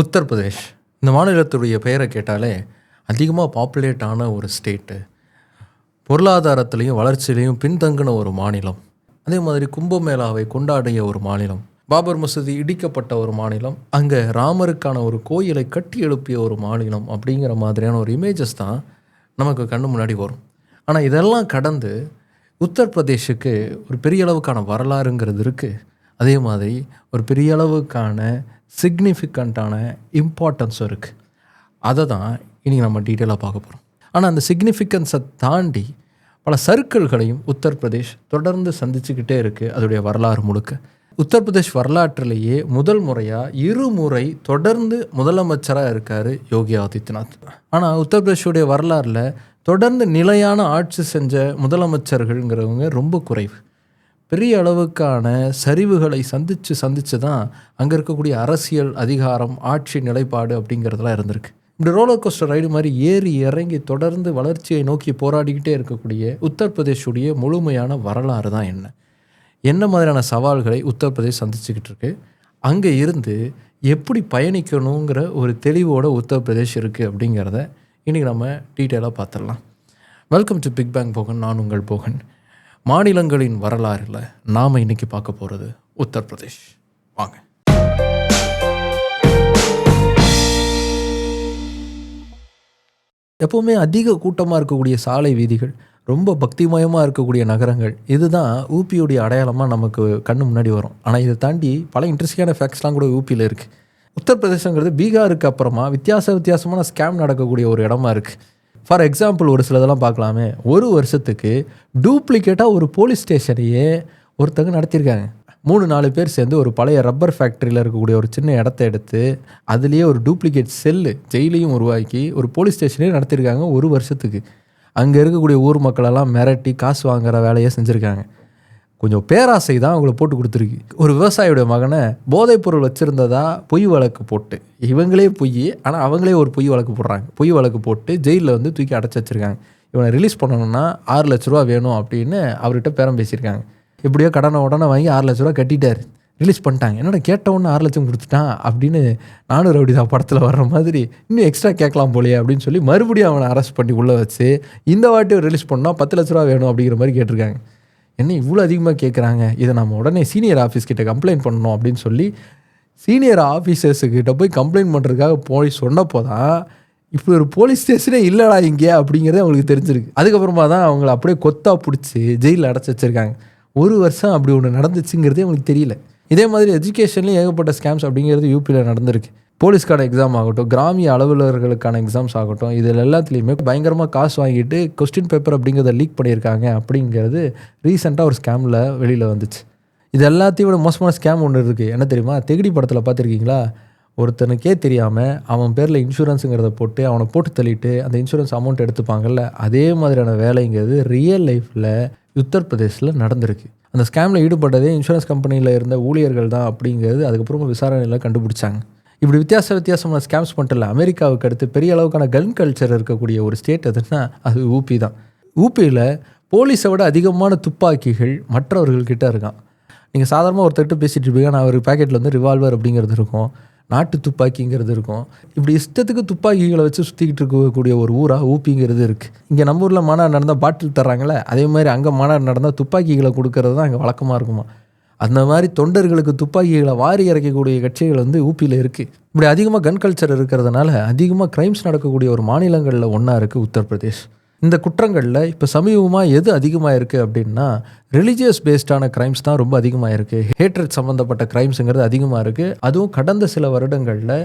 உத்தரப்பிரதேஷ். இந்த மாநிலத்துடைய பெயரை கேட்டாலே அதிகமாக பாப்புலேட் ஆன ஒரு ஸ்டேட்டு பொருளாதாரத்திலையும் வளர்ச்சியிலையும் பின்தங்கின ஒரு மாநிலம். அதே மாதிரி கும்பமேளாவை கொண்டாடிய ஒரு மாநிலம். பாபர் மசூதி இடிக்கப்பட்ட ஒரு மாநிலம். அங்கே ராமருக்கான ஒரு கோயிலை கட்டி எழுப்பிய ஒரு மாநிலம் அப்படிங்கிற மாதிரியான ஒரு இமேஜஸ் தான் நமக்கு கண்ணு முன்னாடி வரும். ஆனால் இதெல்லாம் கடந்து உத்தரப்பிரதேஷுக்கு ஒரு பெரிய அளவுக்கான வரலாறுங்கிறது இருக்குது அதே மாதிரி ஒரு பெரிய அளவுக்கான சிக்னிஃபிகண்ட்டான இம்பார்ட்டன்ஸும் இருக்குது அதை தான் இன்றைக்கி நம்ம டீட்டெயிலாக பார்க்க போகிறோம் ஆனால் அந்த சிக்னிஃபிகன்ஸை தாண்டி பல சர்க்கிள்களையும் உத்தரப்பிரதேஷ் தொடர்ந்து சந்திச்சுக்கிட்டே இருக்குது அதோடைய வரலாறு முழுக்க. உத்தரப்பிரதேஷ் வரலாற்றிலேயே முதல் முறையாக இருமுறை தொடர்ந்து முதலமைச்சராக இருக்கார் யோகி ஆதித்யநாத். ஆனால் உத்தரப்பிரதேஷுடைய வரலாறில் தொடர்ந்து நிலையான ஆட்சி செஞ்ச முதலமைச்சர்கள்ங்கிறவங்க ரொம்ப குறைவு. பெரிய அளவுக்கான சரிவுகளை சந்தித்து சந்தித்து தான் அங்கே இருக்கக்கூடிய அரசியல் அதிகாரம் ஆட்சி நிலைப்பாடு அப்படிங்கிறதுலாம் இருந்திருக்கு. இப்படி ரோலர் கோஸ்டர் ரைடு மாதிரி ஏறி இறங்கி தொடர்ந்து வளர்ச்சியை நோக்கி போராடிக்கிட்டே இருக்கக்கூடிய உத்தரப்பிரதேஷுடைய முழுமையான வரலாறு தான் என்ன? என்ன மாதிரியான சவால்களை உத்தரப்பிரதேஷ் சந்திச்சுக்கிட்டு இருக்கு? அங்கே இருந்து எப்படி பயணிக்கணுங்கிற ஒரு தெளிவோட உத்தரப்பிரதேஷ் இருக்குது அப்படிங்கிறத இன்றைக்கி நம்ம டீட்டெயிலாக பார்த்துடலாம். Welcome to big bang Bogan நான் உங்கள் போகன். மாநிலங்களின் வரலாறில் நாம் இன்றைக்கி பார்க்க போகிறது உத்தரப்பிரதேஷ். வாங்க. எப்போவுமே அதிக கூட்டமாக இருக்கக்கூடிய சாலை வீதிகள் ரொம்ப பக்திமயமாக இருக்கக்கூடிய நகரங்கள் இதுதான் ஊபியுடைய அடையாளமாக நமக்கு கண்ணு முன்னாடி வரும். ஆனால் இதை தாண்டி பல இன்ட்ரெஸ்டிங்கான ஃபேக்ட்ஸ்லாம் கூட ஊபியில் இருக்குது உத்தரப்பிரதேசங்கிறது பீகாருக்கு அப்புறமா வித்தியாச வித்தியாசமான ஸ்கேம் நடக்கக்கூடிய ஒரு இடமா இருக்குது ஃபார் எக்ஸாம்பிள் ஒரு சிலதெல்லாம் பார்க்கலாமே. ஒரு வருஷத்துக்கு டூப்ளிகேட்டாக ஒரு போலீஸ் ஸ்டேஷனையே ஒருத்தங்க நடத்தியிருக்காங்க. மூணு நாலு பேர் சேர்ந்து ஒரு பழைய ரப்பர் ஃபேக்ட்ரியில் இருக்கக்கூடிய ஒரு சின்ன இடத்த எடுத்து அதுலேயே ஒரு டூப்ளிகேட் செல்லு ஜெயிலையும் உருவாக்கி ஒரு போலீஸ் ஸ்டேஷனையும் நடத்தியிருக்காங்க ஒரு வருஷத்துக்கு. அங்கே இருக்கக்கூடிய ஊர் மக்களெல்லாம் மிரட்டி காசு வாங்குற வேலையை செஞ்சுருக்காங்க. கொஞ்சம் பேராசை தான் அவங்கள போட்டு கொடுத்துருக்கு. ஒரு விவசாயியோட மகனை போதைப் பொருள் வச்சுருந்ததா பொய் வழக்கு போட்டு. இவங்களே பொய் ஆனால் அவங்களே ஒரு பொய் வழக்கு போடுறாங்க. பொய் வழக்கு போட்டு ஜெயிலில் வந்து தூக்கி அடைச்சி வச்சுருக்காங்க. இவனை ரிலீஸ் பண்ணணும்னா ஆறு லட்ச ரூபா வேணும் அப்படின்னு அவர்கிட்ட பேரம் பேசியிருக்காங்க. எப்படியோ கடனை உடனே வாங்கி ஆறு லட்ச ரூபா கட்டிட்டார். ரிலீஸ் பண்ணிட்டாங்க. என்னடா கேட்ட உடனே ஆறு லட்சம் கொடுத்துட்டான் அப்படின்னு நானூறு அப்படிதான் தான் படத்தில் வர்ற மாதிரி இன்னும் எக்ஸ்ட்ரா கேட்கலாம் போலையே அப்படின்னு சொல்லி மறுபடியும் அவனை அரெஸ்ட் பண்ணி உள்ளே வச்சு இந்த வாட்டி ரிலீஸ் பண்ணால் பத்து லட்ச ரூபா வேணும் அப்படிங்கிற மாதிரி கேட்டிருக்காங்க. என்ன இவ்வளோ அதிகமாக கேட்குறாங்க இதை நம்ம உடனே சீனியர் ஆஃபீஸ்கிட்ட கம்ப்ளைண்ட் பண்ணணும் அப்படின்னு சொல்லி சீனியர் ஆஃபீஸர்ஸுக்கிட்ட போய் கம்ப்ளைண்ட் பண்ணுறதுக்காக போய் சொன்னப்போ தான் இப்படி ஒரு போலீஸ் ஸ்டேஷனே இல்லைடா இங்கே அப்படிங்கிறதே அவங்களுக்கு தெரிஞ்சிருக்கு. அதுக்கப்புறமா தான் அவங்கள அப்படியே கொத்தா பிடிச்சி ஜெயிலில் அடைச்சி வச்சுருக்காங்க. ஒரு வருஷம் அப்படி ஒன்று நடந்துச்சுங்கிறதே அவங்களுக்கு தெரியல. இதே மாதிரி எஜுகேஷன்லேயும் ஏகப்பட்ட ஸ்கேம்ஸ் அப்படிங்கிறது யூபியில் நடந்திருக்கு. போலீஸ்க்கான எக்ஸாம் ஆகட்டும் கிராமிய அலுவலர்களுக்கான எக்ஸாம்ஸ் ஆகட்டும் இதில் எல்லாத்துலேயுமே பயங்கரமாக காசு வாங்கிட்டு கொஸ்டின் பேப்பர் அப்படிங்கிறத லீக் பண்ணியிருக்காங்க அப்படிங்கிறது ரீசெண்டாக ஒரு ஸ்கேமில் வெளியில் வந்துச்சு. இது எல்லாத்தையும் விட மோசமான ஸ்கேம் ஒன்று இருக்குது என்ன தெரியுமா? தெகிடி படத்தில் பார்த்துருக்கீங்களா? ஒருத்தனுக்கே தெரியாமல் அவன் பேரில் இன்சூரன்ஸுங்கிறத போட்டு அவனை போட்டு தள்ளிட்டு அந்த இன்சூரன்ஸ் அமௌண்ட் எடுத்துப்பாங்கல்ல அதே மாதிரியான வேலைங்கிறது ரியல் லைஃப்பில் உத்தரப்பிரதேசில் நடந்திருக்கு. அந்த ஸ்கேமில் ஈடுபட்டதே இன்சூரன்ஸ் கம்பெனியில் இருந்த ஊழியர்கள் தான் அப்படிங்கிறது அதுக்கப்புறமா விசாரணையில் கண்டுபிடிச்சாங்க. இப்படி வித்தியாச வித்தியாசமான ஸ்கேம்ஸ் மட்டும் அமெரிக்காவுக்கு அடுத்து பெரிய அளவுக்கான கன் கல்ச்சர் இருக்கக்கூடிய ஒரு ஸ்டேட் எதுன்னா அது ஊபி தான். ஊபியில் போலீஸை விட அதிகமான துப்பாக்கிகள் மற்றவர்கள்கிட்ட இருக்கான். நீங்கள் சாதாரணமாக ஒருத்தர்கிட்ட பேசிகிட்டு இருப்பீங்க நான் ஒரு பேக்கெட்டில் வந்து ரிவால்வர் அப்படிங்கிறது இருக்கும் நாட்டு துப்பாக்கிங்கிறது இருக்கும். இப்படி இஷ்டத்துக்கு துப்பாக்கிகளை வச்சு சுற்றிக்கிட்டு இருக்கக்கூடிய ஒரு ஊராக ஊப்பிங்கிறது இருக்குது இங்கே நம்ம ஊரில் மாநாடு நடந்தால் பாட்டில் தர்றாங்களே அதே மாதிரி அங்கே மாநாடு நடந்தால் துப்பாக்கிகளை கொடுக்கறது தான் அங்கே வழக்கமாக இருக்குமா? அந்த மாதிரி தொண்டர்களுக்கு துப்பாக்கிகளை வாரி இறக்கக்கூடிய கட்சிகள் வந்து ஊபியில் இருக்குது இப்படி அதிகமாக கன் கல்ச்சர் இருக்கிறதுனால அதிகமாக க்ரைம்ஸ் நடக்கக்கூடிய ஒரு மாநிலங்களில் ஒன்றா இருக்குது உத்தரப்பிரதேஷ். இந்த குற்றங்களில் இப்போ சமீபமாக எது அதிகமாக இருக்குது அப்படின்னா ரிலீஜியஸ் பேஸ்டான க்ரைம்ஸ் தான் ரொம்ப அதிகமாக இருக்குது ஹேட்ரட் சம்மந்தப்பட்ட க்ரைம்ஸுங்கிறது அதிகமாக இருக்குது அதுவும் கடந்த சில வருடங்களில்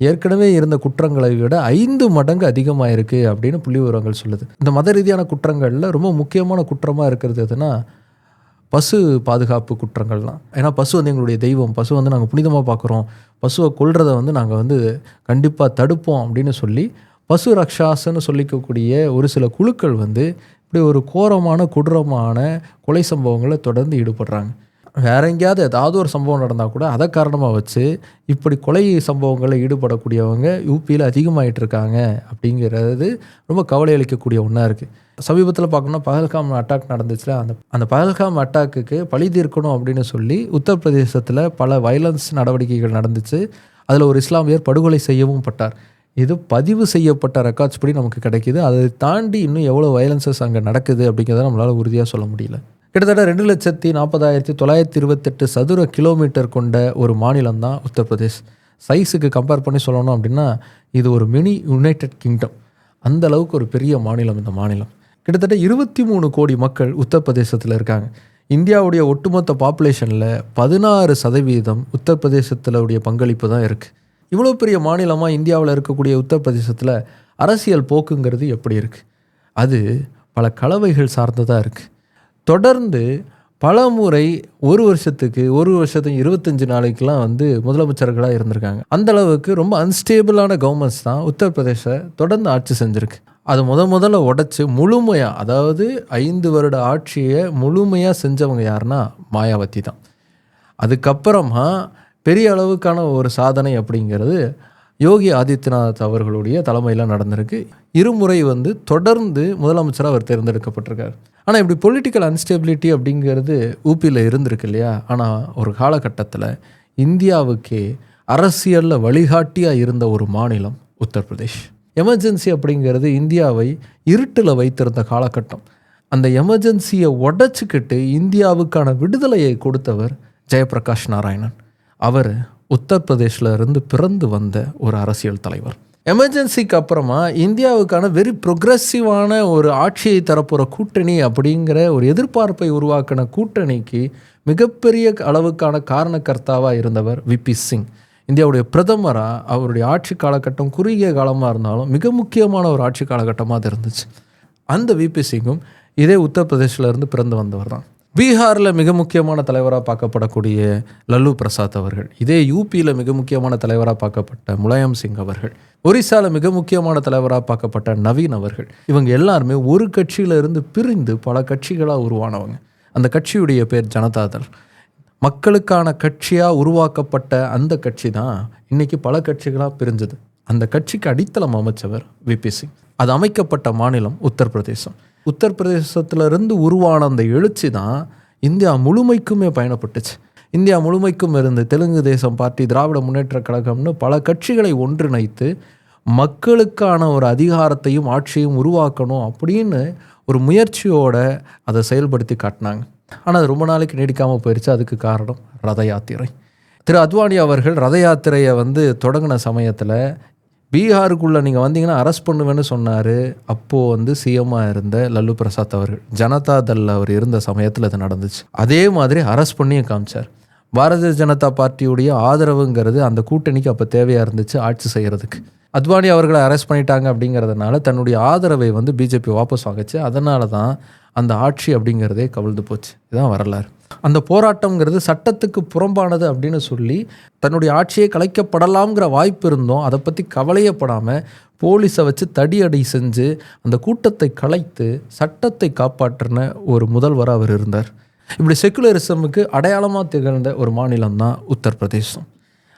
ஏற்கனவே இருந்த குற்றங்களை விட ஐந்து மடங்கு அதிகமாக இருக்குது அப்படின்னு புள்ளி விவரங்கள் சொல்லுது. இந்த மத ரீதியான குற்றங்களில் ரொம்ப முக்கியமான குற்றமாக இருக்கிறது எதுனா பசு பாதுகாப்பு குற்றங்கள்லாம். ஏன்னா பசு வந்து எங்களுடைய தெய்வம். பசு வந்து நாங்கள் புனிதமாக பார்க்குறோம் பசுவை கொள்றதை வந்து நாங்கள் வந்து கண்டிப்பாக தடுப்போம் அப்படின்னு சொல்லி பசு ரக்ஷாஸ்ன்னு சொல்லிக்கக்கூடிய ஒரு சில குழுக்கள் வந்து இப்படி ஒரு கோரமான கொடூரமான கொலை சம்பவங்களை தொடர்ந்து ஈடுபடுறாங்க. வேற எங்கேயாவது ஏதாவது ஒரு சம்பவம் நடந்தால் கூட அதை காரணமாக வச்சு இப்படி கொலை சம்பவங்களில் ஈடுபடக்கூடியவங்க யூபியில் அதிகமாகிட்டு இருக்காங்க அப்படிங்கிறது ரொம்ப கவலை அளிக்கக்கூடிய ஒன்றா இருக்குது சமீபத்தில் பார்க்கணும்னா பகல்காம் அட்டாக் நடந்துச்சுல அந்த அந்த பகல்காம் அட்டாக்குக்கு பழி தீர்க்கணும் அப்படின்னு சொல்லி உத்தரப்பிரதேசத்தில் பல வயலன்ஸ் நடவடிக்கைகள் நடந்துச்சு. அதில் ஒரு இஸ்லாமியர் படுகொலை செய்யவும் பட்டார். இது பதிவு செய்யப்பட்ட ரெக்கார்ட்ஸ் படி நமக்கு கிடைக்கிது. அதை தாண்டி இன்னும் எவ்வளோ வயலன்சஸ் அங்கே நடக்குது அப்படிங்கிறத நம்மளால் உறுதியாக சொல்ல முடியல. கிட்டத்தட்ட ரெண்டு லட்சத்தி நாற்பதாயிரத்தி தொள்ளாயிரத்தி இருபத்தெட்டு சதுர கிலோமீட்டர் கொண்ட ஒரு மாநிலம் தான் உத்தரப்பிரதேஷ். சைஸுக்கு கம்பேர் பண்ணி சொல்லணும் அப்படின்னா இது ஒரு மினி யுனைடெட் கிங்டம் அந்த அளவுக்கு ஒரு பெரிய மாநிலம் இந்த மாநிலம். கிட்டத்தட்ட இருபத்தி மூணு கோடி மக்கள் உத்தரப்பிரதேசத்தில் இருக்காங்க. இந்தியாவுடைய ஒட்டுமொத்த பாப்புலேஷனில் பதினாறு சதவீதம் உத்தரப்பிரதேசத்தில் உடைய பங்களிப்பு தான் இருக்குது இவ்வளோ பெரிய மாநிலமாக இந்தியாவில் இருக்கக்கூடிய உத்தரப்பிரதேசத்தில் அரசியல் போக்குங்கிறது எப்படி இருக்குது அது பல கலவைகள் சார்ந்ததாக இருக்குது தொடர்ந்து பல முறை ஒரு வருஷத்துக்கு ஒரு வருஷத்துக்கு இருபத்தஞ்சு நாளைக்கெலாம் வந்து முதலமைச்சர்களாக இருந்திருக்காங்க. அந்த அளவுக்கு ரொம்ப அன்ஸ்டேபிளான கவர்மெண்ட்ஸ் தான் உத்தரப்பிரதேச தொடர்ந்து ஆட்சி செஞ்சுருக்கு. அது முத முதல்ல உடச்சி முழுமையாக அதாவது ஐந்து வருட ஆட்சியை முழுமையாக செஞ்சவங்க யாருன்னா மாயாவதி தான். அதுக்கப்புறமா பெரிய அளவுக்கான ஒரு சாதனை அப்படிங்கிறது யோகி ஆதித்யநாத் அவர்களுடைய தலைமையில் நடந்திருக்கு. இருமுறை வந்து தொடர்ந்து முதலமைச்சராக அவர் தேர்ந்தெடுக்கப்பட்டிருக்கார். ஆனால் இப்படி பொலிட்டிக்கல் அன்ஸ்டெபிலிட்டி அப்படிங்கிறது ஊபியில் இருந்திருக்கு இல்லையா? ஆனால் ஒரு காலகட்டத்தில் இந்தியாவுக்கே அரசியலில் வழிகாட்டியாக இருந்த ஒரு மாநிலம் உத்தரப்பிரதேஷ். எமர்ஜென்சி அப்படிங்கிறது இந்தியாவை இருட்டில் வைத்திருந்த காலகட்டம். அந்த எமர்ஜென்சியை உடச்சிக்கிட்டு இந்தியாவுக்கான விடுதலையை கொடுத்தவர் ஜெயபிரகாஷ் நாராயணன். அவர் உத்தரப்பிரதேசில் இருந்து பிறந்து வந்த ஒரு அரசியல் தலைவர். எமர்ஜென்சிக்கு அப்புறமா இந்தியாவுக்கான வெரி ப்ரொக்ரெசிவான ஒரு ஆட்சியை தரப்போகிற கூட்டணி அப்படிங்கிற ஒரு எதிர்பார்ப்பை உருவாக்கின கூட்டணிக்கு மிகப்பெரிய அளவுக்கான காரணக்கர்த்தாவாக இருந்தவர் விபி சிங் இந்தியாவுடைய பிரதமராக அவருடைய ஆட்சி காலகட்டம் குறுகிய காலமாக இருந்தாலும் மிக முக்கியமான ஒரு ஆட்சி காலகட்டமாக அது இருந்துச்சு. அந்த விபி சிங்கும் இதே உத்தரப்பிரதேசிலேருந்து பிறந்து வந்தவர் தான். பீகாரில் மிக முக்கியமான தலைவராக பார்க்கப்படக்கூடிய லல்லு பிரசாத் அவர்கள் இதே யூபியில் மிக முக்கியமான தலைவராக பார்க்கப்பட்ட முலாயம் சிங் அவர்கள் ஒரிசாவில் மிக முக்கியமான தலைவராக பார்க்கப்பட்ட நவீன் அவர்கள் இவங்க எல்லாருமே ஒரு கட்சியிலிருந்து பிரிந்து பல கட்சிகளாக உருவானவங்க. அந்த கட்சியுடைய பேர் ஜனதாதள். மக்களுக்கான கட்சியாக உருவாக்கப்பட்ட அந்த கட்சி தான் இன்னைக்கு பல கட்சிகளாக பிரிஞ்சது. அந்த கட்சிக்கு அடித்தளம் அமைச்சவர் விபி சிங். அது அமைக்கப்பட்ட மாநிலம் உத்தரப்பிரதேசம். உத்தரப்பிரதேசத்திலிருந்து உருவான அந்த எழுச்சி தான் இந்தியா முழுமைக்குமே பயணப்பட்டுச்சு. இந்தியா முழுமைக்கும் இருந்து தெலுங்கு தேசம் பார்ட்டி திராவிட முன்னேற்றக் கழகம்னு பல கட்சிகளை ஒன்றிணைத்து மக்களுக்கான ஒரு அதிகாரத்தையும் ஆட்சியும் உருவாக்கணும் அப்படின்னு ஒரு முயற்சியோட அதை செயல்படுத்தி காட்டினாங்க. ஆனால் அது ரொம்ப நாளைக்கு நீடிக்காமல் போயிடுச்சு அதுக்கு காரணம் ரத யாத்திரை. திரு அத்வானி அவர்கள் ரத யாத்திரையை வந்து தொடங்கின சமயத்தில் பீகாருக்குள்ளே நீங்கள் வந்தீங்கன்னா அரெஸ்ட் பண்ணுவேன்னு சொன்னார். அப்போது வந்து சிஎம்மாக இருந்த லல்லு பிரசாத் அவர்கள். ஜனதா தள் அவர் இருந்த சமயத்தில் இது நடந்துச்சு. அதே மாதிரி அரெஸ்ட் பண்ணியும் காமிச்சார். பாரதிய ஜனதா பார்ட்டியுடைய ஆதரவுங்கிறது அந்த கூட்டணிக்கு அப்போ தேவையாக இருந்துச்சு ஆட்சி செய்கிறதுக்கு அத்வானி அவர்களை அரெஸ்ட் பண்ணிட்டாங்க அப்படிங்கிறதுனால தன்னுடைய ஆதரவை வந்து பிஜேபி வாபஸ் வாங்கிச்சு. அதனால தான் அந்த ஆட்சி அப்படிங்கிறதே கவிழ்ந்து போச்சு. இதுதான் வரலாறு. அந்த போராட்டங்கிறது சட்டத்துக்கு புறம்பானது அப்படின்னு சொல்லி தன்னுடைய ஆட்சியை கலைக்கப்படலாம்ங்கிற வாய்ப்பு இருந்தோம். அதை பற்றி கவலையப்படாமல் போலீஸை வச்சு தடியடி செஞ்சு அந்த கூட்டத்தை கலைத்து சட்டத்தை காப்பாற்றின ஒரு முதல்வராக அவர் இருந்தார். இப்படி செக்குலரிசமுக்கு அடையாளமாக திகழ்ந்த ஒரு மாநிலம் தான் உத்தரப்பிரதேசம்.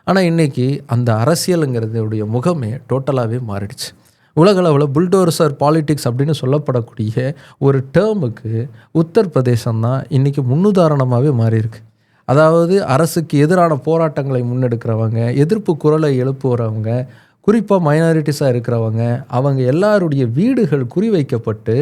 ஆனால் இன்றைக்கி அந்த அரசியலுங்கிறதுடைய முகமே டோட்டலாகவே மாறிடுச்சு. உலகளவில் புல்டோர்சர் பாலிடிக்ஸ் அப்படின்னு சொல்லப்படக்கூடிய ஒரு டேர்முக்கு உத்தரப்பிரதேசம் தான் இன்றைக்கி முன்னுதாரணமாகவே மாறியிருக்கு. அதாவது அரசுக்கு எதிரான போராட்டங்களை முன்னெடுக்கிறவங்க எதிர்ப்பு குரலை எழுப்புகிறவங்க குறிப்பாக மைனாரிட்டிஸாக இருக்கிறவங்க அவங்க எல்லாருடைய வீடுகள் குறிவைக்கப்பட்டு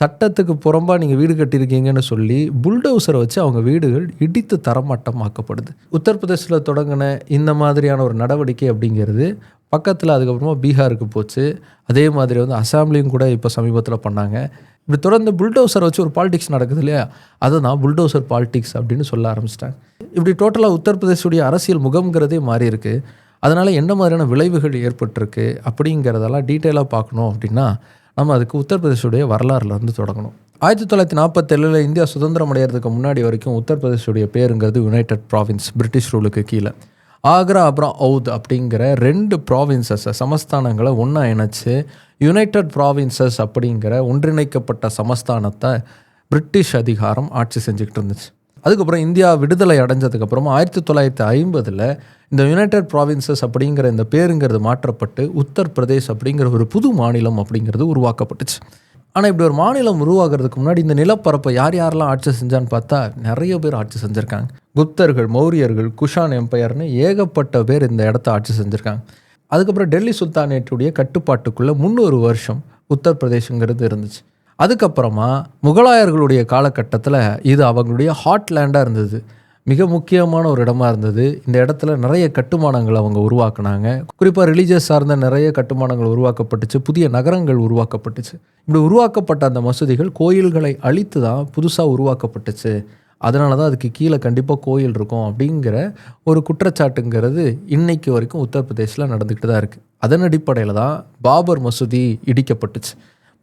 சட்டத்துக்கு புறம்பாக நீங்கள் வீடு கட்டியிருக்கீங்கன்னு சொல்லி புல்டோசரை வச்சு அவங்க வீடுகள் இடித்து தரமட்டமாக்கப்படுது. உத்தரப்பிரதேசத்தில் தொடங்கின இந்த மாதிரியான ஒரு நடவடிக்கை அப்படிங்கிறது பக்கத்தில் அதுக்கப்புறமா பீகாருக்கு போச்சு. அதே மாதிரி வந்து அசாம்லேயும் கூட இப்போ சமீபத்தில் பண்ணாங்க. இப்படி தொடர்ந்து புல்டோசர் வச்சு ஒரு பாலிடிக்ஸ் நடக்குது இல்லையா? அதை தான் புல்டோசர் பாலிடிக்ஸ் அப்படின்னு சொல்ல ஆரம்பிச்சிட்டாங்க இப்படி டோட்டலாக உத்தரப்பிரதேசுடைய அரசியல் முகம்ங்கிறதே மாறி இருக்கு. அதனால் என்ன மாதிரியான விளைவுகள் ஏற்பட்டிருக்கு அப்படிங்கிறதெல்லாம் டீட்டெயிலாக பார்க்கணும் அப்படின்னா நம்ம அதுக்கு உத்தரப்பிரதேசுடைய வரலாறுலேருந்து தொடங்கணும். ஆயிரத்தி தொள்ளாயிரத்தி நாற்பத்தேழில் இந்தியா சுதந்திரம் அடையிறதுக்கு முன்னாடி வரைக்கும் உத்தரப்பிரதேசுடைய பேருங்கிறது யுனைடெட் ப்ராவின்ஸ் பிரிட்டிஷ் ரூலுக்கு கீழே. ஆக்ரா அப்புறம் அவுத் அப்படிங்கிற ரெண்டு ப்ராவின்சஸை சமஸ்தானங்களை ஒன்றா இணைச்சு யுனைடெட் ப்ராவின்சஸ் அப்படிங்கிற ஒன்றிணைக்கப்பட்ட சமஸ்தானத்தை பிரிட்டிஷ் அதிகாரம் ஆட்சி செஞ்சுக்கிட்டு இருந்துச்சு. அதுக்கப்புறம் இந்தியா விடுதலை அடைஞ்சதுக்கப்புறமா ஆயிரத்தி தொள்ளாயிரத்தி ஐம்பதில் இந்த யுனைடெட் ப்ராவின்சஸ் அப்படிங்கிற இந்த பேருங்கிறது மாற்றப்பட்டு உத்தரப்பிரதேஷ் அப்படிங்கிற ஒரு புது மாநிலம் அப்படிங்கிறது உருவாக்கப்பட்டுச்சு. ஆனால் இப்படி ஒரு மாநிலம் உருவாகிறதுக்கு முன்னாடி இந்த நிலப்பரப்பை யார் யாரெல்லாம் ஆட்சி செஞ்சான்னு பார்த்தா நிறைய பேர் ஆட்சி செஞ்சுருக்காங்க. குப்தர்கள் மௌரியர்கள் குஷான் எம்பையர்னு ஏகப்பட்ட பேர் இந்த இடத்த ஆட்சி செஞ்சுருக்காங்க. அதுக்கப்புறம் டெல்லி சுல்தானேட்டுடைய கட்டுப்பாட்டுக்குள்ளே முந்நூறு வருஷம் உத்தரப்பிரதேசங்கிறது இருந்துச்சு. அதுக்கப்புறமா முகலாயர்களுடைய காலகட்டத்தில் இது அவங்களுடைய ஹாட்லேண்டாக இருந்தது. மிக முக்கியமான ஒரு இடமா இருந்தது. இந்த இடத்துல நிறைய கட்டுமானங்கள் அவங்க உருவாக்குனாங்க. குறிப்பாக ரிலீஜியஸ் சார்ந்த நிறைய கட்டுமானங்கள் உருவாக்கப்பட்டுச்சு. புதிய நகரங்கள் உருவாக்கப்பட்டுச்சு. இப்படி உருவாக்கப்பட்ட அந்த மசூதிகள் கோயில்களை அழித்து தான் புதுசாக உருவாக்கப்பட்டுச்சு. அதனால தான் அதுக்கு கீழே கண்டிப்பாக கோயில் இருக்கும் அப்படிங்கிற ஒரு குற்றச்சாட்டுங்கிறது இன்னைக்கு வரைக்கும் உத்தரப்பிரதேசில் நடந்துக்கிட்டு தான் இருக்குது அதன் அடிப்படையில் தான் பாபர் மசூதி இடிக்கப்பட்டுச்சு.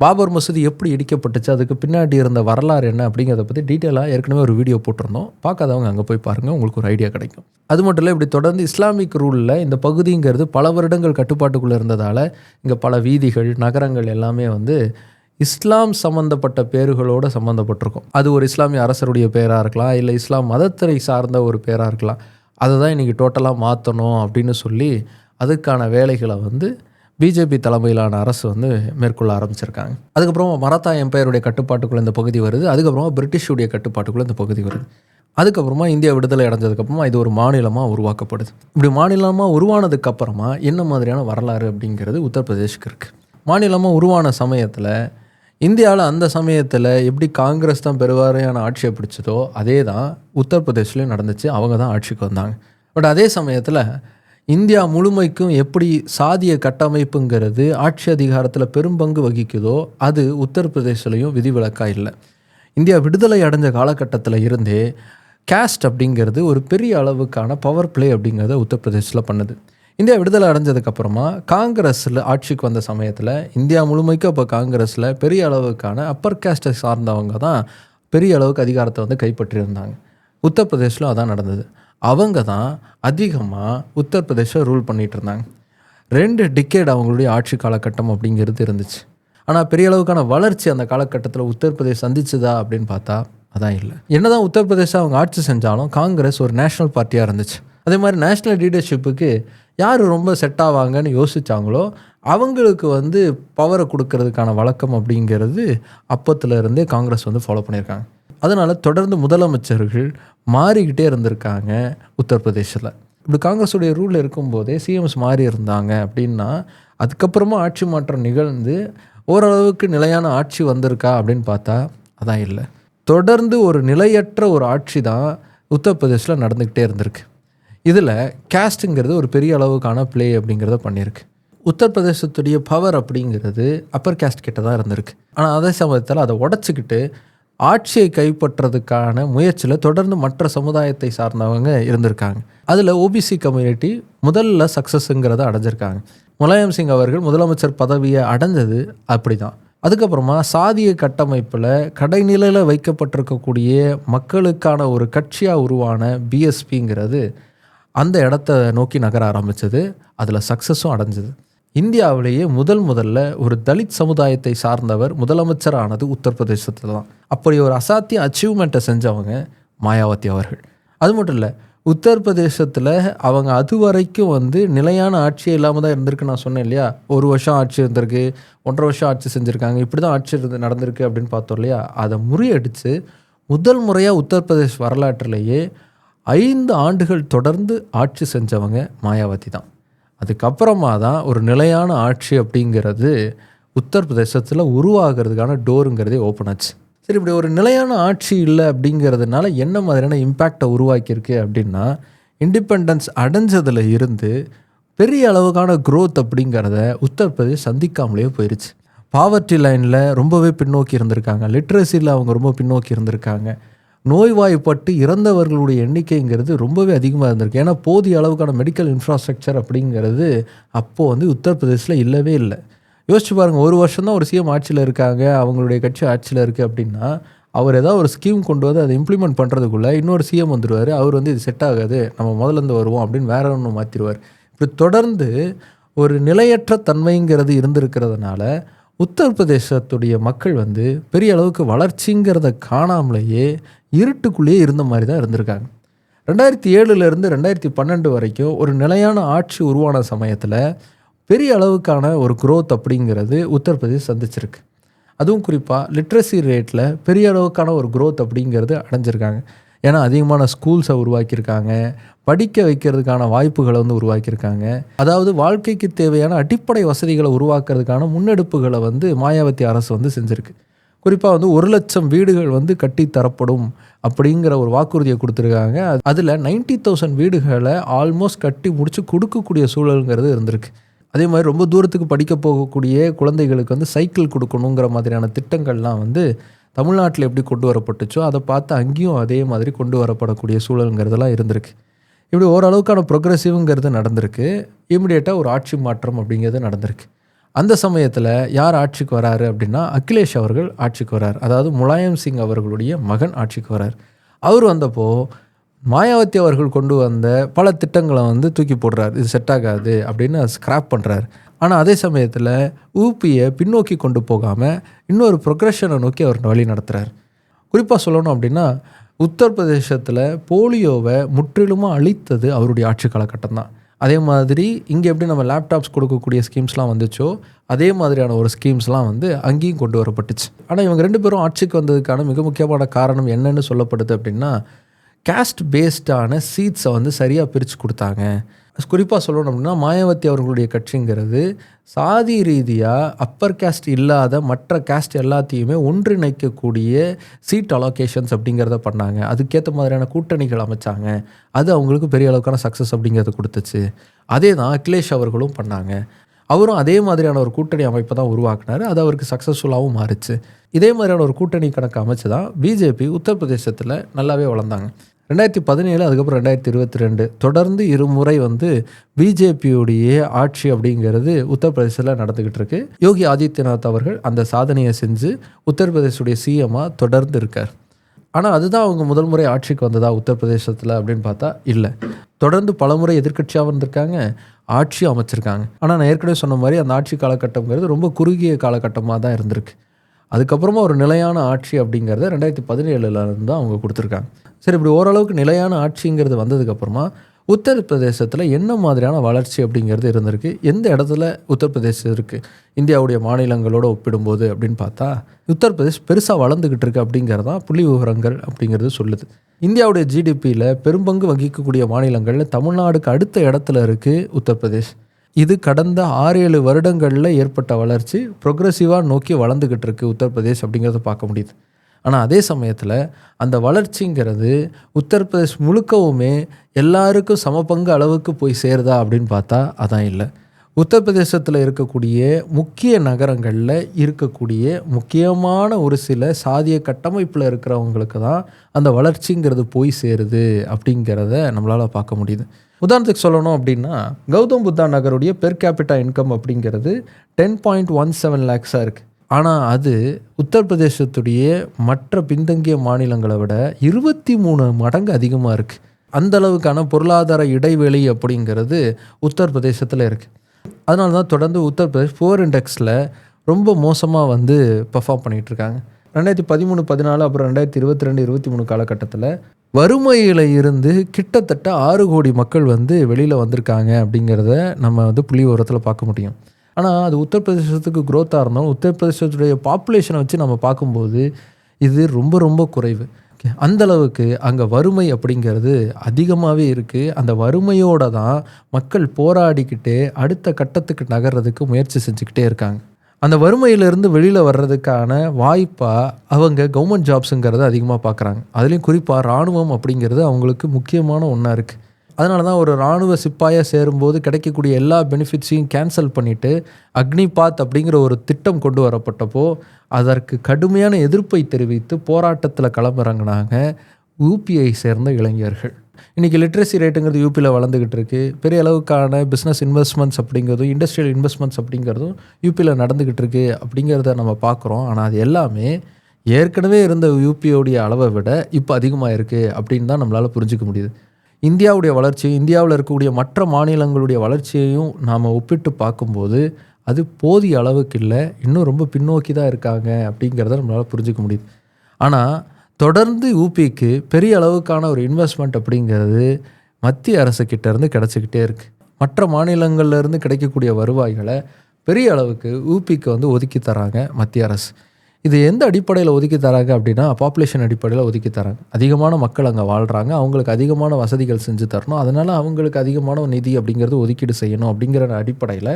பாபர் மசூதி எப்படி இடிக்கப்பட்டுச்சு அதுக்கு பின்னாடி இருந்த வரலாறு என்ன அப்படிங்கிறத பற்றி டீட்டெயிலாக ஏற்கனவே ஒரு வீடியோ போட்டிருந்தோம். பார்க்காதவங்க அங்கே போய் பாருங்கள் உங்களுக்கு ஒரு ஐடியா கிடைக்கும். அது மட்டும் இல்லை இப்படி தொடர்ந்து இஸ்லாமிக் ரூலில் இந்த பகுதிங்கிறது பல வருடங்கள் கட்டுப்பாட்டுக்குள்ளே இருந்ததால் இங்கே பல வீதிகள் நகரங்கள் எல்லாமே வந்து இஸ்லாம் சம்மந்தப்பட்ட பேர்களோடு சம்மந்தப்பட்டிருக்கும் அது ஒரு இஸ்லாமிய அரசருடைய பேராக இருக்கலாம் இல்லை இஸ்லாம் மதத்துறை சார்ந்த ஒரு பேராக இருக்கலாம். அதை தான் இன்றைக்கி டோட்டலாக மாற்றணும் அப்படின்னு சொல்லி அதுக்கான வேலைகளை வந்து பிஜேபி தலைமையிலான அரசு வந்து மேற்கொள்ள ஆரம்பிச்சிருக்காங்க. அதுக்கப்புறம் மராத்தா எம்பையருடைய கட்டுப்பாட்டுக்குள்ளே இந்த பகுதி வருது. அதுக்கப்புறமா பிரிட்டிஷுடைய கட்டுப்பாட்டுக்குள்ளே இந்த பகுதி வருது. அதுக்கப்புறமா இந்தியா விடுதலை அடைஞ்சதுக்கப்புறமா இது ஒரு மாநிலமாக உருவாக்கப்படுது. இப்படி மாநிலமாக உருவானதுக்கப்புறமா என்ன மாதிரியான வரலாறு அப்படிங்கிறது உத்தரப்பிரதேஷ்க்கு இருக்குது மாநிலமாக உருவான சமயத்தில் இந்தியாவில் அந்த சமயத்தில் எப்படி காங்கிரஸ் தான் பெருவாரியான ஆட்சியை பிடிச்சதோ அதே தான் உத்தரப்பிரதேஷ்லேயும் நடந்துச்சு. அவங்க தான் ஆட்சிக்கு வந்தாங்க. பட் அதே சமயத்தில் இந்தியா முழுமைக்கும் எப்படி சாதிய கட்டமைப்புங்கிறது ஆட்சி அதிகாரத்தில் பெரும்பங்கு வகிக்குதோ அது உத்தரப்பிரதேசலையும் விதிவிலக்காக இல்லை. இந்தியா விடுதலை அடைஞ்ச காலகட்டத்தில் இருந்தே கேஸ்ட் அப்படிங்கிறது ஒரு பெரிய அளவுக்கான பவர் பிளே அப்படிங்கிறத உத்தரப்பிரதேசில் பண்ணுது. இந்தியா விடுதலை அடைஞ்சதுக்கப்புறமா காங்கிரஸில் ஆட்சிக்கு வந்த சமயத்தில் இந்தியா முழுமைக்கும் அப்போ காங்கிரஸில் பெரிய அளவுக்கான அப்பர் கேஸ்ட்டை சார்ந்தவங்க தான் பெரிய அளவுக்கு அதிகாரத்தை வந்து கைப்பற்றியிருந்தாங்க. உத்தரப்பிரதேசிலும் அதான் நடந்தது. அவங்க தான் அதிகமாக உத்தரப்பிரதேச ரூல் பண்ணிகிட்டு இருந்தாங்க ரெண்டு டிக்கேட் அவங்களுடைய ஆட்சி காலகட்டம் அப்படிங்கிறது இருந்துச்சு. ஆனால் பெரிய அளவுக்கான வளர்ச்சி அந்த காலகட்டத்தில் உத்தரப்பிரதேஷ் சந்திச்சுதா அப்படின்னு பார்த்தா அதான் இல்லை. என்னதான் உத்தரப்பிரதேசம் அவங்க ஆட்சி செஞ்சாலும் காங்கிரஸ் ஒரு நேஷ்னல் பார்ட்டியாக இருந்துச்சு. அதே மாதிரி நேஷ்னல் லீடர்ஷிப்புக்கு யார் ரொம்ப செட் ஆவாங்கன்னு யோசித்தாங்களோ அவங்களுக்கு வந்து பவரை கொடுக்கறதுக்கான வழக்கம் அப்படிங்கிறது அப்பத்துலேருந்தே காங்கிரஸ் வந்து ஃபாலோ பண்ணியிருக்காங்க. அதனால் தொடர்ந்து முதலமைச்சர்கள் மாறிக்கிட்டே இருந்திருக்காங்க உத்தரப்பிரதேசத்தில். இப்படி காங்கிரஸுடைய ரூல் இருக்கும்போதே சிஎம்ஸ் மாறி இருந்தாங்க அப்படின்னா அதுக்கப்புறமா ஆட்சி மாற்றம் நிகழ்ந்து ஓரளவுக்கு நிலையான ஆட்சி வந்திருக்கா அப்படின்னு பார்த்தா அதான் இல்லை. தொடர்ந்து ஒரு நிலையற்ற ஒரு ஆட்சி தான் உத்தரப்பிரதேசில் நடந்துக்கிட்டே இருந்திருக்கு. இதில் கேஸ்ட்டுங்கிறது ஒரு பெரிய அளவுக்கான ப்ளே அப்படிங்கிறத பண்ணியிருக்கு. உத்தரப்பிரதேசத்துடைய பவர் அப்படிங்கிறது அப்பர் கேஸ்ட் கிட்ட தான் இருந்திருக்கு. ஆனால் அதே சமயத்தில் அதை உடச்சிக்கிட்டு ஆட்சியை கைப்பற்றதுக்கான முயற்சியில் தொடர்ந்து மற்ற சமுதாயத்தை சார்ந்தவங்க இருந்திருக்காங்க. அதில் ஓபிசி கம்யூனிட்டி முதல்ல சக்ஸஸுங்கிறத அடைஞ்சிருக்காங்க. முலாயம் சிங் அவர்கள் முதலமைச்சர் பதவியை அடைஞ்சது அப்படி தான் அதுக்கப்புறமா சாதிய கட்டமைப்பில் கடைநிலையில் வைக்கப்பட்டிருக்கக்கூடிய மக்களுக்கான ஒரு கட்சியாக உருவான பிஎஸ்பிங்கிறது அந்த இடத்த நோக்கி நகர ஆரம்பித்தது அதில் சக்ஸஸும் அடைஞ்சது. இந்தியாவிலேயே முதல் முதல்ல ஒரு தலித் சமுதாயத்தை சார்ந்தவர் முதலமைச்சரானது உத்தரப்பிரதேசத்தில் தான். அப்படி ஒரு அசாத்திய அச்சீவ்மெண்ட்டை செஞ்சவங்க மாயாவதி அவர்கள். அது மட்டும் இல்லை உத்தரப்பிரதேசத்தில் அவங்க அது வரைக்கும் வந்து நிலையான ஆட்சியே இல்லாமல் தான் இருந்திருக்கு நான் சொன்னேன் இல்லையா? ஒரு வருஷம் ஆட்சி இருந்திருக்கு ஒன்றரை வருஷம் ஆட்சி செஞ்சுருக்காங்க இப்படி தான் ஆட்சி இருந்து நடந்திருக்கு அப்படின்னு பார்த்தோம் இல்லையா? அதை முறியடித்து முதல் முறையாக உத்தரப்பிரதேஷ் வரலாற்றிலேயே ஐந்து ஆண்டுகள் தொடர்ந்து ஆட்சி செஞ்சவங்க மாயாவதி தான். அதுக்கப்புறமா தான் ஒரு நிலையான ஆட்சி அப்படிங்கிறது உத்தரப்பிரதேசத்தில் உருவாகிறதுக்கான டோருங்கிறதே ஓப்பன் ஆச்சு. சரி இப்படி ஒரு நிலையான ஆட்சி இல்லை அப்படிங்கிறதுனால என்ன மாதிரியான இம்பேக்டை உருவாக்கியிருக்கு அப்படின்னா இண்டிபெண்டன்ஸ் அடைஞ்சதில் இருந்து பெரிய அளவுக்கான க்ரோத் அப்படிங்கிறத உத்தரப்பிரதேஷ் சந்திக்காமலேயே போயிடுச்சு பாவர்ட்டி லைனில் ரொம்பவே பின்னோக்கி இருந்திருக்காங்க. லிட்ரஸியில் அவங்க ரொம்ப பின்னோக்கி இருந்திருக்காங்க. நோய்வாய்ப்பட்டு இறந்தவர்களுடைய எண்ணிக்கைங்கிறது ரொம்பவே அதிகமாக இருந்திருக்கு. ஏன்னா போதிய அளவுக்கான மெடிக்கல் இன்ஃப்ராஸ்ட்ரக்சர் அப்படிங்கிறது அப்போது வந்து உத்தரப்பிரதேசில் இல்லவே இல்லை. யோசிச்சு பாருங்கள் ஒரு வருஷம் தான் ஒரு சிஎம் ஆட்சியில் இருக்காங்க அவங்களுடைய கட்சி ஆட்சியில் இருக்குது அப்படின்னா அவர் ஏதாவது ஒரு ஸ்கீம் கொண்டு வந்து அதை இம்ப்ளிமெண்ட் பண்ணுறதுக்குள்ளே இன்னொரு சிஎம் வந்துடுவார் அவர் வந்து இது செட் ஆகாது நம்ம முதலேருந்து வருவோம் அப்படின்னு வேற ஒன்று மாற்றிடுவார் இப்படி தொடர்ந்து ஒரு நிலையற்ற தன்மைங்கிறது இருந்திருக்கிறதுனால உத்தரப்பிரதேசத்துடைய மக்கள் வந்து பெரிய அளவுக்கு வளர்ச்சிங்கிறத காணாமலேயே இருட்டுக்குள்ளேயே இருந்த மாதிரி தான் இருந்திருக்காங்க. ரெண்டாயிரத்தி ஏழுலேருந்து ரெண்டாயிரத்தி பன்னெண்டு வரைக்கும் ஒரு நிலையான ஆட்சி உருவான சமயத்தில் பெரிய அளவுக்கான ஒரு குரோத் அப்படிங்கிறது உத்தரப்பிரதேஷ் சந்திச்சிருக்கு. அதுவும் குறிப்பாக லிட்ரஸி ரேட்டில் பெரிய அளவுக்கான ஒரு குரோத் அப்படிங்கிறது அடைஞ்சிருக்காங்க. ஏன்னா அதிகமான ஸ்கூல்ஸை உருவாக்கியிருக்காங்க. படிக்க வைக்கிறதுக்கான வாய்ப்புகளை வந்து உருவாக்கியிருக்காங்க. அதாவது வாழ்க்கைக்கு தேவையான அடிப்படை வசதிகளை உருவாக்குறதுக்கான முன்னெடுப்புகளை வந்து மாயாவதி அரசு வந்து செஞ்சுருக்கு. குறிப்பாக வந்து ஒரு லட்சம் வீடுகள் வந்து கட்டி தரப்படும் அப்படிங்கிற ஒரு வாக்குறுதியை கொடுத்துருக்காங்க. அதில் நைன்டி தௌசண்ட் வீடுகளை ஆல்மோஸ்ட் கட்டி முடித்து கொடுக்கக்கூடிய சூழலுங்கிறது இருந்திருக்கு. அதே மாதிரி ரொம்ப தூரத்துக்கு படிக்க போகக்கூடிய குழந்தைகளுக்கு வந்து சைக்கிள் கொடுக்கணுங்கிற மாதிரியான திட்டங்கள்லாம் வந்து தமிழ்நாட்டில் எப்படி கொண்டு வரப்பட்டுச்சோ அதை பார்த்து அங்கேயும் அதே மாதிரி கொண்டு வரப்படக்கூடிய சூழலுங்கிறதெல்லாம் இருந்திருக்கு. இப்படி ஓரளவுக்கான ப்ரொக்ரெசிவ்ங்கிறது நடந்திருக்கு. இமிடியேட்டாக ஒரு ஆட்சி மாற்றம் அப்படிங்கிறது நடந்திருக்கு. அந்த சமயத்தில் யார் ஆட்சிக்கு வராரு அப்படின்னா அகிலேஷ் அவர்கள் ஆட்சிக்கு வரார். அதாவது முலாயம் சிங் அவர்களுடைய மகன் ஆட்சிக்கு வரார். அவர் வந்தப்போ மாயாவதி அவர்கள் கொண்டு வந்த பல திட்டங்களை வந்து தூக்கி போடுறார். இது செட் ஆகாது அப்படின்னு ஸ்கிராப் பண்ணுறார் ஆனால் அதே சமயத்தில் ஊபியை பின்னோக்கி கொண்டு போகாமல் இன்னொரு ப்ரொக்ரெஷனை நோக்கி அவர் வழி நடத்துகிறார் குறிப்பாக சொல்லணும் அப்படின்னா உத்தரப்பிரதேசத்தில் போலியோவை முற்றிலுமாக அழித்தது அவருடைய ஆட்சி காலகட்டம் தான். அதே மாதிரி இங்கே எப்படி நம்ம லேப்டாப்ஸ் கொடுக்கக்கூடிய ஸ்கீம்ஸ்லாம் வந்துச்சோ அதே மாதிரியான ஒரு ஸ்கீம்ஸ்லாம் வந்து அங்கேயும் கொண்டு வரப்பட்டுச்சு. ஆனால் இவங்க ரெண்டு பேரும் ஆட்சிக்கு வந்ததுக்கான மிக முக்கியமான காரணம் என்னென்னு சொல்லப்படுது அப்படின்னா கேஸ்ட் பேஸ்டான சீட்ஸை வந்து சரியாக பிரித்து கொடுத்தாங்க. குறிப்பாக சொல்லணும் அப்படின்னா மாயாவதி அவர்களுடைய கட்சிங்கிறது சாதி ரீதியாக அப்பர் கேஸ்ட் இல்லாத மற்ற கேஸ்ட் எல்லாத்தையுமே ஒன்றிணைக்கக்கூடிய சீட் அலோகேஷன்ஸ் அப்படிங்கிறத பண்ணாங்க. அதுக்கேற்ற மாதிரியான கூட்டணிகள் அமைச்சாங்க. அது அவங்களுக்கு பெரிய அளவுக்கான சக்ஸஸ் அப்படிங்கிறத கொடுத்துச்சு. அதே தான் அகிலேஷ் அவர்களும் பண்ணாங்க. அவரும் அதே மாதிரியான ஒரு கூட்டணி அமைப்பை தான் உருவாக்குனார். அது அவருக்கு சக்ஸஸ்ஃபுல்லாகவும் மாறுச்சு. இதே மாதிரியான ஒரு கூட்டணி கணக்கு அமைச்சு தான் பிஜேபி உத்தரப்பிரதேசத்தில் நல்லாவே வளர்ந்தாங்க. ரெண்டாயிரத்தி பதினேழு அதுக்கப்புறம் ரெண்டாயிரத்தி இருபத்தி ரெண்டு தொடர்ந்து இருமுறை வந்து பிஜேபியுடைய ஆட்சி அப்படிங்கிறது உத்தரப்பிரதேசத்தில் நடந்துக்கிட்டு இருக்கு. யோகி ஆதித்யநாத் அவர்கள் அந்த சாதனையை செஞ்சு உத்தரப்பிரதேசுடைய சிஎம்மாக தொடர்ந்து இருக்கார். ஆனால் அதுதான் அவங்க முதல் முறை ஆட்சிக்கு வந்ததா உத்தரப்பிரதேசத்தில் அப்படின்னு பார்த்தா இல்லை. தொடர்ந்து பலமுறை எதிர்கட்சியாக இருந்திருக்காங்க ஆட்சியும் அமைச்சிருக்காங்க. ஆனால் நான் ஏற்கனவே சொன்ன மாதிரி அந்த ஆட்சி காலகட்டங்கிறது ரொம்ப குறுகிய காலகட்டமாக தான் இருந்திருக்கு. அதுக்கப்புறமா ஒரு நிலையான ஆட்சி அப்படிங்கிறத ரெண்டாயிரத்தி பதினேழுலேருந்து தான் அவங்க கொடுத்துருக்காங்க. சரி இப்படி ஓரளவுக்கு நிலையான ஆட்சிங்கிறது வந்ததுக்கப்புறமா உத்தரப்பிரதேசத்தில் என்ன மாதிரியான வளர்ச்சி அப்படிங்கிறது இருந்திருக்கு? எந்த இடத்துல உத்தரப்பிரதேசம் இருக்குது இந்தியாவுடைய மாநிலங்களோடு ஒப்பிடும்போது அப்படின்னு பார்த்தா உத்தரப்பிரதேஷ் பெருசாக வளர்ந்துக்கிட்டு இருக்கு அப்படிங்கிறது தான் புள்ளி விவரங்கள் அப்படிங்கிறது சொல்லுது. இந்தியாவுடைய ஜிடிபியில் பெரும்பங்கு வகிக்கக்கூடிய மாநிலங்களில் தமிழ்நாடுக்கு அடுத்த இடத்துல இருக்குது உத்தரப்பிரதேஷ். இது கடந்த ஆறு ஏழு வருடங்களில் ஏற்பட்ட வளர்ச்சி ப்ரொக்ரெசிவாக நோக்கி வளர்ந்துக்கிட்டு இருக்குது உத்தரப்பிரதேஷ் அப்படிங்கிறத பார்க்க முடியுது. ஆனால் அதே சமயத்தில் அந்த வளர்ச்சிங்கிறது உத்தரப்பிரதேஷ் முழுக்கவுமே எல்லாருக்கும் சமபங்கு அளவுக்கு போய் சேருதா அப்படின்னு பார்த்தா அதான் இல்லை. உத்தரப்பிரதேசத்தில் இருக்கக்கூடிய முக்கிய நகரங்களில் இருக்கக்கூடிய முக்கியமான ஒரு சில சாதிய கட்டமைப்பில் இருக்கிறவங்களுக்கு தான் அந்த வளர்ச்சிங்கிறது போய் சேருது அப்படிங்கிறத நம்மளால் பார்க்க முடியுது. உதாரணத்துக்கு சொல்லணும் அப்படின்னா கௌதம் புத்தா நகருடைய பெர் கேபிட்டா இன்கம் அப்படிங்கிறது டென் பாயிண்ட் ஒன் செவன் லேக்ஸாக இருக்குது ஆனால் அது உத்தரப்பிரதேசத்துடைய மற்ற பின்தங்கிய மாநிலங்களை விட இருபத்தி மூணு மடங்கு அதிகமாக இருக்குது அந்த அளவுக்கான பொருளாதார இடைவெளி அப்படிங்கிறது உத்தரப்பிரதேசத்தில் இருக்குது அதனால தான் தொடர்ந்து உத்தரப்பிரதேஷ் ஃபோர் இண்டெக்ஸில் ரொம்ப மோசமாக வந்து பர்ஃபார்ம் பண்ணிகிட்டு இருக்காங்க. ரெண்டாயிரத்தி பதிமூணு பதினாலு அப்புறம் ரெண்டாயிரத்தி இருபத்தி ரெண்டு இருபத்தி மூணு காலகட்டத்தில் வறுமையில் இருந்து கிட்டத்தட்ட ஆறு கோடி மக்கள் வந்து வெளியில் வந்திருக்காங்க அப்படிங்கிறத நம்ம வந்து புள்ளி உரத்தில் பார்க்க முடியும். ஆனால் அது உத்தரப்பிரதேசத்துக்கு க்ரோத்தாக இருந்தாலும் உத்தரப்பிரதேசத்துடைய பாப்புலேஷனை வச்சு நம்ம பார்க்கும்போது இது ரொம்ப ரொம்ப குறைவு. அந்தளவுக்கு அங்கே வறுமை அப்படிங்கிறது அதிகமாகவே இருக்குது அந்த வறுமையோடு தான் மக்கள் போராடிக்கிட்டு அடுத்த கட்டத்துக்கு நகர்றதுக்கு முயற்சி செஞ்சுக்கிட்டே இருக்காங்க. அந்த வறுமையிலிருந்து வெளியில் வர்றதுக்கான வாய்ப்பாக அவங்க கவர்மெண்ட் ஜாப்ஸுங்கிறத அதிகமாக பார்க்குறாங்க அதுலேயும் குறிப்பாக இராணுவம் அப்படிங்கிறது அவங்களுக்கு முக்கியமான ஒன்றா இருக்குது அதனால தான் ஒரு இராணுவ சிப்பாயாக சேரும்போது கிடைக்கக்கூடிய எல்லா பெனிஃபிட்ஸையும் கேன்சல் பண்ணிவிட்டு அக்னிபாத் அப்படிங்கிற ஒரு திட்டம் கொண்டு வரப்பட்டப்போ அதற்கு கடுமையான எதிர்ப்பை தெரிவித்து போராட்டத்தில் களமிறங்கினாங்க. யூபிஐ சேர்ந்த இளைஞர்கள். இன்றைக்கி லிட்ரஸி ரேட்டுங்கிறது யூபியில் வளர்ந்துக்கிட்டு இருக்குது பெரிய அளவுக்கான பிஸ்னஸ் இன்வெஸ்ட்மெண்ட்ஸ் அப்படிங்கிறதும் இண்டஸ்ட்ரியல் இன்வெஸ்ட்மெண்ட்ஸ் அப்படிங்கிறதும் யூபியில் நடந்துக்கிட்டு இருக்கு அப்படிங்கிறத நம்ம பார்க்குறோம். ஆனால் அது எல்லாமே ஏற்கனவே இருந்த யூபியோடைய அளவை விட இப்போ அதிகமாக இருக்குது அப்படின்னு தான் நம்மளால் புரிஞ்சிக்க முடியுது. இந்தியாவுடைய வளர்ச்சியும் இந்தியாவில் இருக்கக்கூடிய மற்ற மாநிலங்களுடைய வளர்ச்சியையும் நாம் ஒப்பிட்டு பார்க்கும்போது அது போதிய அளவுக்கு இல்லை இன்னும் ரொம்ப பின்னோக்கி தான் இருக்காங்க அப்படிங்கிறத நம்மளால் புரிஞ்சிக்க முடியுது. ஆனால் தொடர்ந்து யூபிக்கு பெரிய அளவுக்கான ஒரு இன்வெஸ்ட்மெண்ட் அப்படிங்கிறது மத்திய அரசுக்கிட்ட இருந்து கிடச்சிக்கிட்டே இருக்குது மற்ற மாநிலங்கள்லேருந்து கிடைக்கக்கூடிய வருவாய்களை பெரிய அளவுக்கு யூபிக்கு வந்து ஒதுக்கி தராங்க மத்திய அரசு. இது எந்த அடிப்படையில் ஒதுக்கி தராங்க அப்படின்னா பாப்புலேஷன் அடிப்படையில் ஒதுக்கி தராங்க. அதிகமான மக்கள் அங்கே வாழ்கிறாங்க அவங்களுக்கு அதிகமான வசதிகள் செஞ்சு தரணும். அதனால் அவங்களுக்கு அதிகமான நிதி அப்படிங்கிறது ஒதுக்கீடு செய்யணும் அப்படிங்கிற அடிப்படையில்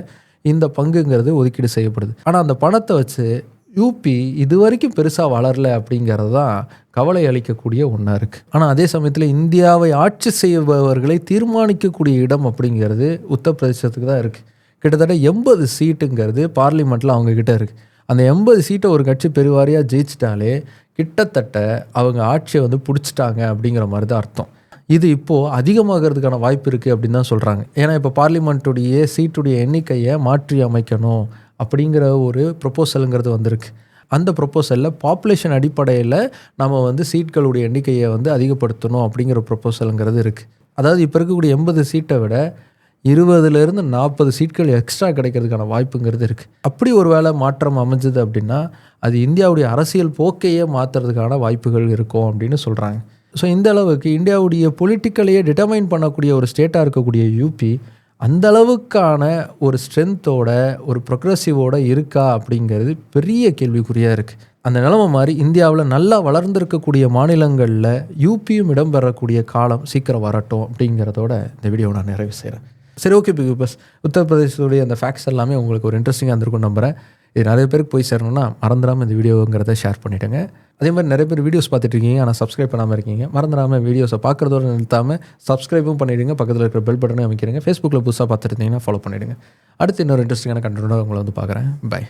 இந்த பங்குங்கிறது ஒதுக்கீடு செய்யப்படுது. ஆனால் அந்த பணத்தை வச்சு யூபி இது வரைக்கும் பெருசாக வளரல அப்படிங்கிறது தான் கவலை அளிக்கக்கூடிய ஒன்றா இருக்குது ஆனால் அதே சமயத்தில் இந்தியாவை ஆட்சி செய்பவர்களை தீர்மானிக்கக்கூடிய இடம் அப்படிங்கிறது உத்தரப்பிரதேசத்துக்கு தான் இருக்குது கிட்டத்தட்ட எண்பது சீட்டுங்கிறது பார்லிமெண்ட்டில் அவங்கக்கிட்ட இருக்குது அந்த எண்பது சீட்டை ஒரு கட்சி பெருவாரியாக ஜெயிச்சிட்டாலே கிட்டத்தட்ட அவங்க ஆட்சியை வந்து பிடிச்சிட்டாங்க அப்படிங்கிற மாதிரி தான் அர்த்தம். இது இப்போது அதிகமாகிறதுக்கான வாய்ப்பு இருக்குது அப்படின்னு தான் சொல்கிறாங்க ஏன்னா இப்போ பார்லிமெண்ட்டுடைய சீட்டுடைய எண்ணிக்கையை மாற்றி அமைக்கணும் அப்படிங்கிற ஒரு ப்ரொப்போசலுங்கிறது வந்திருக்கு. அந்த ப்ரொப்போசலில் பாப்புலேஷன் அடிப்படையில் நம்ம வந்து சீட்களுடைய எண்ணிக்கையை வந்து அதிகப்படுத்தணும் அப்படிங்கிற ப்ரொப்போசலுங்கிறது இருக்குது அதாவது இப்போ இருக்கக்கூடிய எண்பது சீட்டை விட இருபதுலேருந்து நாற்பது சீட்கள் எக்ஸ்ட்ரா கிடைக்கிறதுக்கான வாய்ப்புங்கிறது இருக்குது அப்படி ஒரு வேளை மாற்றம் அமைஞ்சது அப்படின்னா அது இந்தியாவுடைய அரசியல் போக்கையே மாற்றுறதுக்கான வாய்ப்புகள் இருக்கும் அப்படின்னு சொல்கிறாங்க ஸோ இந்த அளவுக்கு இந்தியாவுடைய பொலிட்டிக்கலையே டிட்டர்மைன் பண்ணக்கூடிய ஒரு ஸ்டேட்டாக இருக்கக்கூடிய யூபி அந்த அளவுக்கான ஒரு ஸ்ட்ரென்த்தோட ஒரு ப்ரொக்ரெசிவோட இருக்கா அப்படிங்கிறது பெரிய கேள்விக்குறியாக இருக்குது அந்த நிலைமை மாதிரி இந்தியாவில் நல்லா வளர்ந்துருக்கக்கூடிய மாநிலங்களில் யூபியும் இடம்பெறக்கூடிய காலம் சீக்கிரம் வரட்டும் அப்படிங்கிறதோட இந்த வீடியோ நான் நிறைவு செய்கிறேன் சரி ஓகே பிகு பஸ் உத்தரப்பிரதேசத்துடைய அந்த ஃபேக்ட்ஸ் எல்லாமே உங்களுக்கு ஒரு இன்ட்ரெஸ்டிங்காக இருந்திருக்கும் நம்புகிறேன் இது நிறைய பேருக்கு போய் சேரணும்னா மறந்துடாமல் இந்த வீடியோங்கிறத ஷேர் பண்ணிவிடுங்க அதே மாதிரி நிறைய பேர் வீடியோஸ் பார்த்துட்டு இருக்கீங்க ஆனால் சப்ஸ்கிரைப் பண்ணாமல் இருக்கீங்க. மறந்துடாமல் வீடியோஸை பார்க்குறதோட நிறுத்தாமல் சப்ஸ்கிரைபும் பண்ணிவிடுங்க பக்கத்தில் இருக்கிற பெல் பட்டனை அமைக்கிறீங்க. ஃபேஸ்புக்கில் புதுசாக பார்த்துட்டு இருந்தீங்கன்னா ஃபாலோ பண்ணிவிடுங்க அடுத்து இன்னொரு இன்ட்ரெஸ்டிங்கான கண்டென்ட்டோட உங்களை வந்து பார்க்குறேன். பை